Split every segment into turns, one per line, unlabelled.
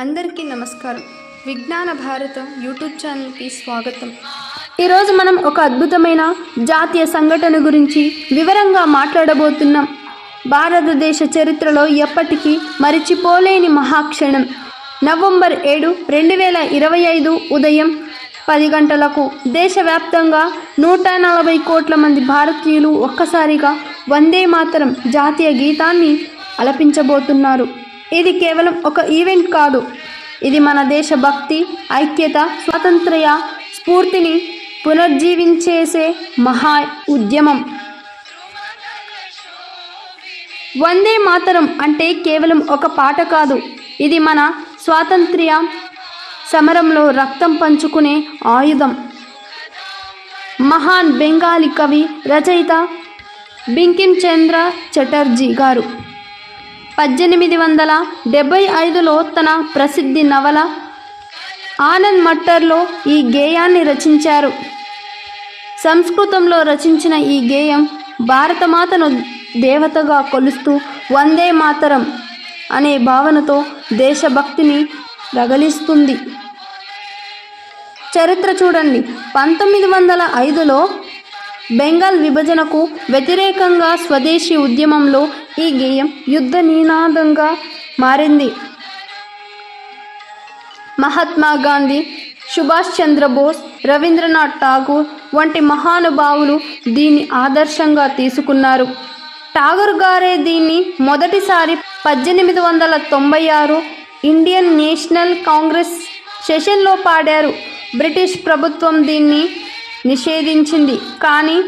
అందరికీ నమస్కారం. విజ్ఞాన భారతం యూట్యూబ్ ఛానల్కి స్వాగతం. ఈరోజు మనం ఒక అద్భుతమైన జాతీయ సంఘటన గురించి వివరంగా మాట్లాడబోతున్నాం. భారతదేశ చరిత్రలో ఎప్పటికీ మరిచిపోలేని మహాక్షణం. నవంబర్ ఏడు రెండు వేల ఇరవై ఐదు ఉదయం పది గంటలకు దేశవ్యాప్తంగా నూట నలభై కోట్ల మంది భారతీయులు ఒక్కసారిగా వందే మాతరం జాతీయ గీతాన్ని అలపించబోతున్నారు. ఇది కేవలం ఒక ఈవెంట్ కాదు. ఇది మన దేశభక్తి ఐక్యత స్వాతంత్ర్య స్ఫూర్తిని పునర్జీవించేసే మహా ఉద్యమం. వందే మాతరం అంటే కేవలం ఒక పాట కాదు. ఇది మన స్వాతంత్ర్య సమరంలో రక్తం పంచుకునే ఆయుధం. మహాన్ బెంగాలీ కవి రచయిత బింకిం చంద్ర చటర్జీ గారు పద్దెనిమిది వందల డెబ్బై ఐదులో తన ప్రసిద్ధి నవల ఆనంద్ మట్టర్లో ఈ గేయాన్ని రచించారు. సంస్కృతంలో రచించిన ఈ గేయం భారతమాతను దేవతగా కొలుస్తూ వందే మాతరం అనే భావనతో దేశభక్తిని రగలిస్తుంది. చరిత్ర చూడండి. పంతొమ్మిది వందల ఐదులో బెంగాల్ విభజనకు వ్యతిరేకంగా స్వదేశీ ఉద్యమంలో ఈ గేయం యుద్ధ నినాదంగా మారింది. మహాత్మా గాంధీ సుభాష్ చంద్రబోస్ రవీంద్రనాథ్ ఠాగూర్ వంటి మహానుభావులు దీన్ని ఆదర్శంగా తీసుకున్నారు. ఠాగూర్ గారే దీన్ని మొదటిసారి పద్దెనిమిది వందల తొంభై ఆరు ఇండియన్ నేషనల్ కాంగ్రెస్ సెషన్లో పాడారు. బ్రిటిష్ ప్రభుత్వం దీన్ని నిషేధించింది. కానీ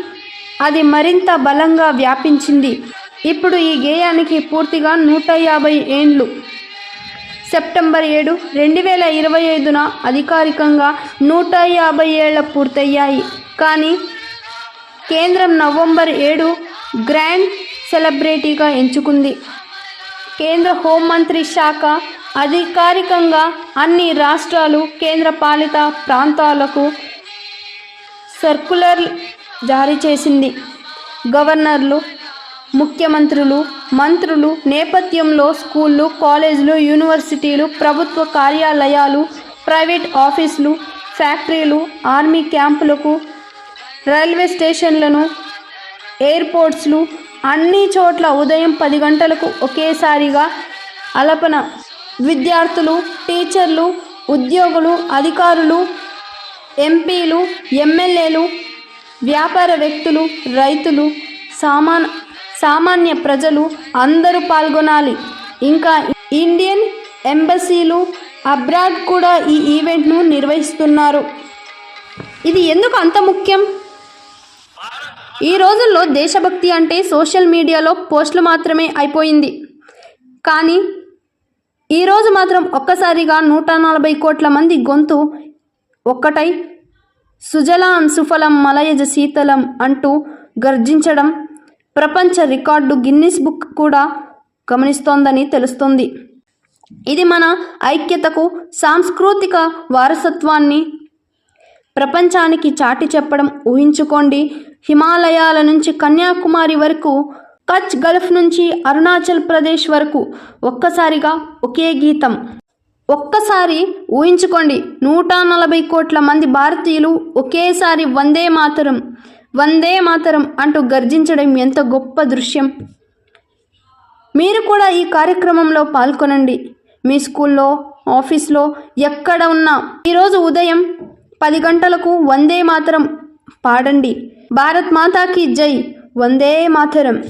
అది మరింత బలంగా వ్యాపించింది. ఇప్పుడు ఈ గేయానికి పూర్తిగా నూట యాభై ఏండ్లు. సెప్టెంబర్ ఏడు రెండు వేల ఇరవై ఐదున అధికారికంగా నూట యాభై ఏళ్ళ పూర్తయ్యాయి. కానీ కేంద్రం నవంబర్ ఏడు గ్రాండ్ సెలబ్రిటీగా ఎంచుకుంది. కేంద్ర హోంమంత్రి శాఖ అధికారికంగా అన్ని రాష్ట్రాలు కేంద్రపాలిత ప్రాంతాలకు సర్కులర్ జారీ చేసింది. గవర్నర్లు ముఖ్యమంత్రులు మంత్రులు నేపథ్యంలో స్కూళ్ళు కాలేజీలు యూనివర్సిటీలు ప్రభుత్వ కార్యాలయాలు ప్రైవేట్ ఆఫీసులు ఫ్యాక్టరీలు ఆర్మీ క్యాంపులకు రైల్వే స్టేషన్లను ఎయిర్పోర్ట్స్లు అన్ని చోట్ల ఉదయం పది గంటలకు ఒకేసారిగా అలపన. విద్యార్థులు టీచర్లు ఉద్యోగులు అధికారులు ఎంపీలు ఎమ్మెల్యేలు వ్యాపార వ్యక్తులు రైతులు సామాన్ సామాన్య ప్రజలు అందరూ పాల్గొనాలి. ఇంకా ఇండియన్ ఎంబసీలు అబ్రాడ్ కూడా ఈ ఈవెంట్ను నిర్వహిస్తున్నారు. ఇది ఎందుకు అంత ముఖ్యం? ఈ రోజుల్లో దేశభక్తి అంటే సోషల్ మీడియాలో పోస్టులు మాత్రమే అయిపోయింది. కానీ ఈరోజు మాత్రం ఒక్కసారిగా నూట నలభై కోట్ల మంది గొంతు ఒక్కటై సుజలాం సుఫలం మలయజ శీతలం అంటూ గర్జించడం ప్రపంచ రికార్డు గిన్నిస్ బుక్ కూడా గమనిస్తోందని తెలుస్తుంది. ఇది మన ఐక్యతకు సాంస్కృతిక వారసత్వాన్ని ప్రపంచానికి చాటి చెప్పడం ఊహించుకోండి. హిమాలయాల నుంచి కన్యాకుమారి వరకు కచ్ గల్ఫ్ నుంచి అరుణాచల్ ప్రదేశ్ వరకు ఒక్కసారిగా ఒకే గీతం ఒక్కసారి ఊహించుకోండి. నూట నలభై కోట్ల మంది భారతీయులు ఒకేసారి వందే మాతరం వందే మాతరం అంటూ గర్జించడం ఎంత గొప్ప దృశ్యం. మీరు కూడా ఈ కార్యక్రమంలో పాల్గొనండి. మీ స్కూల్లో ఆఫీస్లో ఎక్కడ ఉన్నా ఈరోజు ఉదయం పది గంటలకు వందే మాతరం పాడండి. భారత్ మాతాకి జై. వందే మాతరం.